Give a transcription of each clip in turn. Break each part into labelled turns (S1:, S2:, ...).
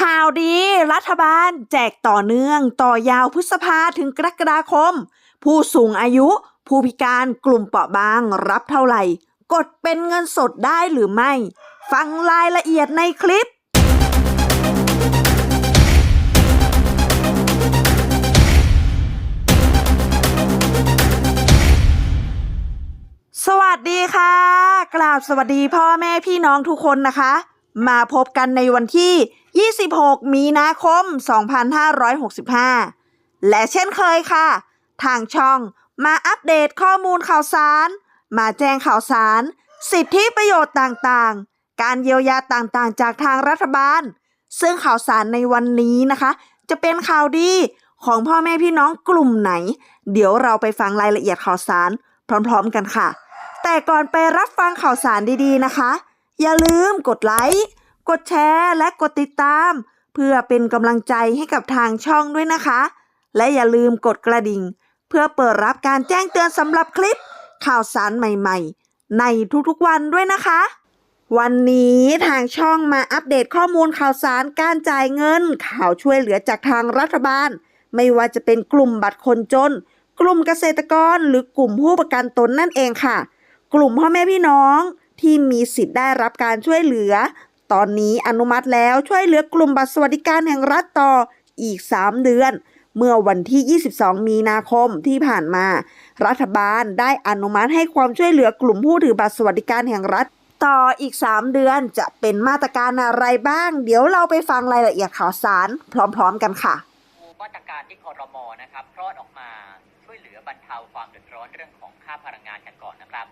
S1: ข่าวดีรัฐบาลแจกต่อเนื่องต่อยาวพฤษภาถึงกรกฎาคม ผู้สูงอายุ ผู้พิการกลุ่มเปราะบางรับเท่าไหร่ กดเป็นเงินสดได้หรือไม่ ฟังรายละเอียดในคลิปสวัสดีค่ะ กราบสวัสดีพ่อแม่พี่น้องทุกคนนะคะ มาพบกันในวันที่ 26 มีนาคม 2565 และเช่นเคยค่ะ ทางช่องมาอัปเดตข้อมูลข่าวสาร มาแจ้งข่าวสาร สิทธิประโยชน์ต่างๆ การเยียวยาต่างๆ จากทางรัฐบาล ซึ่งข่าวสารในวันนี้นะคะ จะเป็นข่าวดีของพ่อแม่พี่น้องกลุ่มไหน เดี๋ยวเราไปฟังรายละเอียดข่าวสาร พร้อมๆกันค่ะ แต่ก่อนไปรับฟังข่าวสารดีๆนะคะ อย่าลืมกดไลค์ กดแชร์ และกดติดตาม เพื่อเป็นกำลังใจให้กับทางช่องด้วยนะคะ และอย่าลืมกดกระดิ่ง เพื่อเปิดรับการแจ้งเตือนสำหรับคลิป ข่าวสารใหม่ๆ ในทุกๆวันด้วยนะคะ วันนี้ทางช่องมาอัปเดตข้อมูลข่าวสารการจ่ายเงิน ข่าวช่วยเหลือจากทางรัฐบาล ไม่ว่าจะเป็นกลุ่มบัตรคนจน กลุ่มเกษตรกร หรือกลุ่มผู้ประกันตนนั่นเองค่ะ กลุ่มพ่อแม่พี่น้อง ที่มีสิทธิ์ได้รับการช่วยเหลือ ตอนนี้อนุมัติแล้วช่วยเหลือกลุ่มบัตรสวัสดิการแห่งรัฐต่ออีก 3 เดือน เมื่อวันที่ 22 มีนาคมที่ผ่านมา รัฐบาลได้อนุมัติให้ความช่วยเหลือกลุ่มผู้ถือบัตรสวัสดิการแห่งรัฐต่ออีก 3 เดือนจะเป็นมาตรการอะไรบ้าง เดี๋ยวเราไปฟังรายละเอียดข่าวสารพร้อม ๆ กันค่ะ
S2: มาตรการที่คอรมอนะครับคลอดออกมาช่วยเหลือบรรเทาความเดือดร้อนเรื่องของค่าพลังงานกันก่อนนะครับ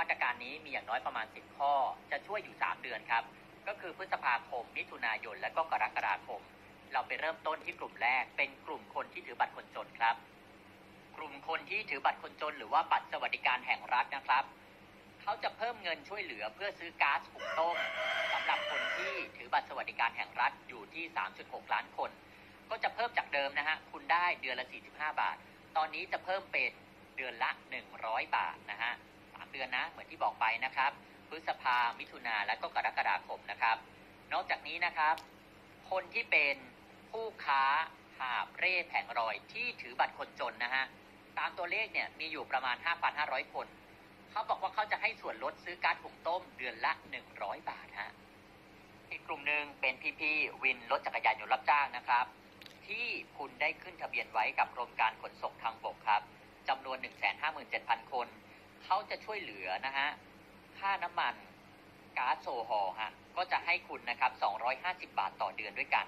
S2: มาตรการนี้มีอย่างน้อยประมาณ 10 ข้อ จะช่วยอยู่ 3 เดือนครับ ก็คือพฤษภาคม มิถุนายน และก็กรกฎาคม เราไปเริ่มต้นที่กลุ่มแรก เป็นกลุ่มคนที่ถือบัตรคนจนครับ กลุ่มคนที่ถือบัตรคนจน หรือว่าบัตรสวัสดิการแห่งรัฐนะครับ เขาจะเพิ่มเงินช่วยเหลือเพื่อซื้อก๊าซหุงต้มสำหรับคนที่ถือบัตรสวัสดิการแห่งรัฐอยู่ที่ 3.6 ล้านคน ก็จะเพิ่มจากเดิมนะฮะ คุณได้เดือนละ 45 บาท ตอนนี้จะเพิ่มเป็นเดือนละ 100 บาทนะฮะ สามเดือนนะ เหมือนที่บอกไปนะครับ พฤษภา มิถุนาและก็กรกฎาคมนะครับ นอกจากนี้นะครับ คนที่เป็นผู้ค้าหาบเร่แผงรอยที่ถือบัตรคนจนนะฮะ ตามตัวเลขเนี่ยมีอยู่ประมาณ 5,500 คน เขาบอกว่าเขาจะให้ส่วนลดซื้อกาซหุงต้มเดือนละ 100 บาทฮะ อีกกลุ่มหนึ่งเป็นพี่ๆวินรถจักรยานยนต์รับจ้างนะครับ ที่คุณได้ขึ้นทะเบียนไว้กับกรมการขนส่งทางบกครับจำนวน 157,000 คน เขาจะช่วยเหลือนะฮะ ค่าน้ำมันก๊าซโซฮอล์ฮะ ก็จะให้คุณนะครับ 250 บาทต่อเดือนด้วยกัน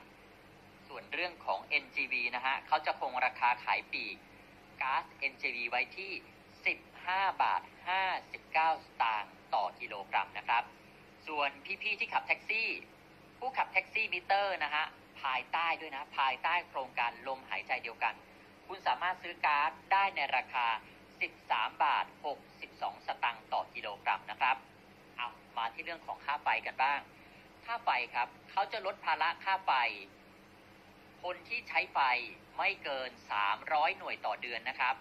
S2: ส่วนเรื่องของ NGV นะฮะเขาจะคงราคาขายปีกก๊าซ NGV ไว้ที่ 15 บาท 59 สตางค์ต่อกิโลกรัมนะครับ ส่วนพี่ๆที่ขับแท็กซี่ ผู้ขับแท็กซี่มิเตอร์นะฮะ ภายใต้ด้วยนะ ภายใต้โครงการลมหายใจเดียวกัน คุณสามารถซื้อก๊าซได้ในราคา 13 บาท 62 สตางค์ต่อกิโลกรัมนะครับ เอามา ที่เรื่องของค่าไฟกันบ้าง ค่าไฟครับ เขาจะลดภาระค่าไฟ คนที่ใช้ไฟไม่เกิน 300 หน่วยต่อเดือนนะครับ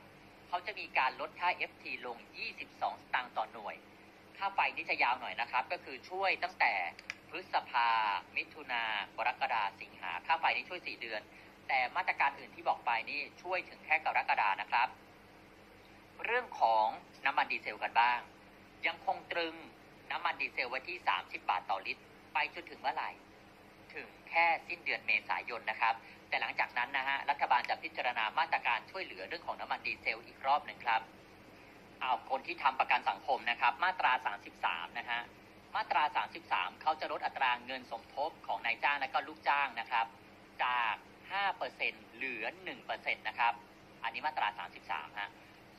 S2: เขาจะมีการลดค่า FT ลง 22 สตางค์ต่อหน่วย ค่าไฟนี่จะยาวหน่อยนะครับ ก็คือช่วยตั้งแต่พฤษภา มิถุนากรกฎาสิงหา ค่าไฟนี่ช่วย 4 เดือน แต่มาตรการอื่นที่บอกไปนี่ช่วยถึงแค่กรกฎานะครับ เรื่องของน้ำมันดีเซลกันบ้าง ยังคงตรึง น้ำมันดีเซลไว้ที่ 30 บาทต่อลิตร ไปจนถึงเมื่อไหร่ ถึงแค่สิ้นเดือนเมษายนนะครับ แต่หลังจากนั้นนะฮะ รัฐบาลจะพิจารณามาตรการช่วยเหลือเรื่องของน้ำมันดีเซลอีกรอบหนึ่งครับเอาคนที่ทำประกันสังคมนะครับ มาตรา 33 นะฮะ มาตรา 33 เขาจะลดอัตราเงินสมทบของนายจ้างและก็ลูกจ้างนะครับ จาก 5%เหลือ 1%นะครับ อันนี้มาตรา 33 ฮะ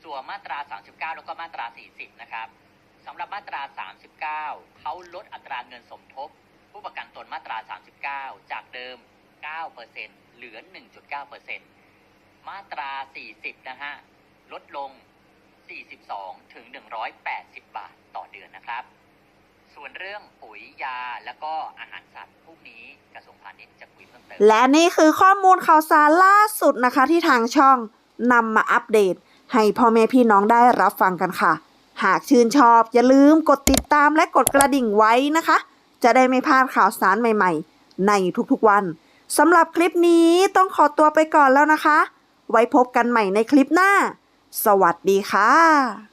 S2: ส่วนมาตรา 39 แล้วก็มาตรา 40 นะครับ สำหรับมาตรา 39 เขาลดอัตราเงินสมทบ ผู้ประกันตนมาตรา 39 จากเดิม 9%เหลือ 1.9%มาตรา 40 นะฮะ ลดลง 42 ถึง 180 บาทต่อเดือนนะครับ ส่วนเรื่องปุ๋ยยาแล้วก็อาหารสัตว์พวกนี้กระทรวงพาณิชย์จะคุยเพิ่มเติม
S1: และนี่คือข้อมูลข่าวสารล่าสุดนะคะที่ทางช่องนำมาอัปเดต ให้พ่อแม่พี่น้องได้รับฟังกันค่ะ หากชื่นชอบอย่าลืมกดติดตามและกดกระดิ่งไว้นะคะ จะได้ไม่พลาดข่าวสารใหม่ๆ ในทุกๆวันสำหรับคลิปนี้ต้องขอตัวไปก่อนแล้วนะคะ ไว้พบกันใหม่ในคลิปหน้า สวัสดีค่ะ